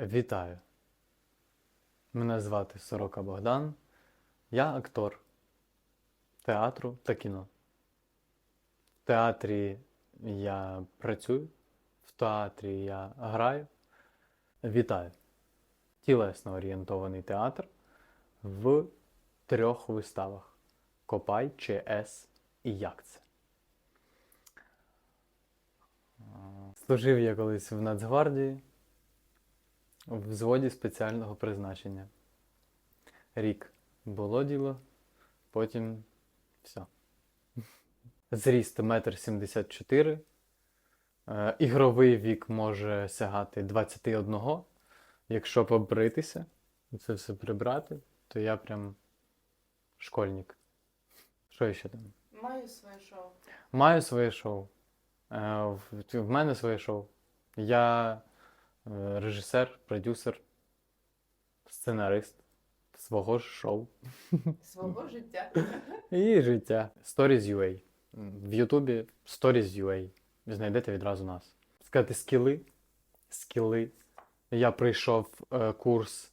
Вітаю! Мене звати Сорока Богдан. Я актор театру та кіно. В театрі я працюю, в театрі я граю. Вітаю! Тілесно орієнтований театр в трьох виставах: Копай, ЧС і Як це. Служив я колись в Нацгвардії в взводі спеціального призначення. Рік було діло, потім все. Зріст 1,74 м. Е, Ігровий вік може сягати 21. Якщо побритися і це все прибрати, то я прям школьник. Що ще там? Маю своє шоу. Маю своє шоу. Е, В, в мене своє шоу. Я режисер, продюсер, сценарист свого ж шоу Свого життя. і життя. Stories.ua. В Ютубі Stories.ua. Знайдете відразу нас. Сказати скіли. Скіли. Я пройшов е, курс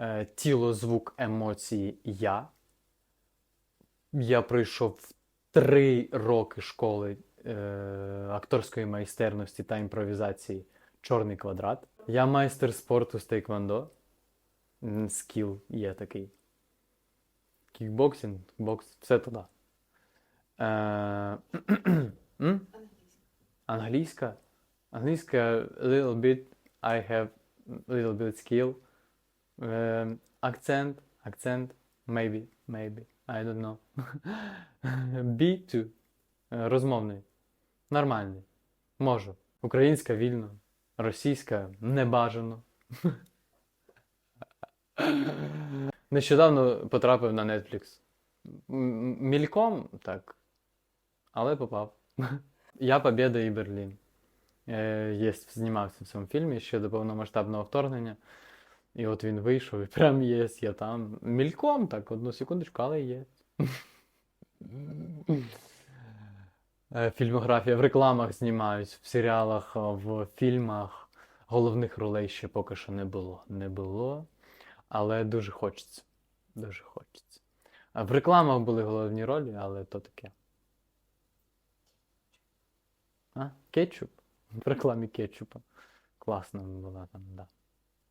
е, тіло, звук, емоції я. Я пройшов три роки школи е, акторської майстерності та імпровізації Чорний квадрат. Я майстер спорту з тейквондо. Скіл є такий. Кікбоксинг, бокс, все туди. Е. Англійська. Англійська little bit. I have little bit skill. Е, акцент, акцент, maybe, maybe. I don't know. B2. Е, Розмовний. Нормальний. Можу. Українська вільно. Російська небажано. Нещодавно потрапив на Netflix. Мільком, так. Але попав. Я Побєда і Берлін. Е, Є, знімався в цьому фільмі ще до повномасштабного вторгнення. І от він вийшов, і прям є, я там. Мільком, так, одну секундочку, але є. Е, Фільмографія в рекламах знімаюсь, в серіалах, е, в фільмах. Головних ролей ще поки що не було. Не було. Але дуже хочеться. Дуже хочеться. В рекламах були головні ролі, але то таке. А? Кетчуп? В рекламі кетчупа. Класна була там, да.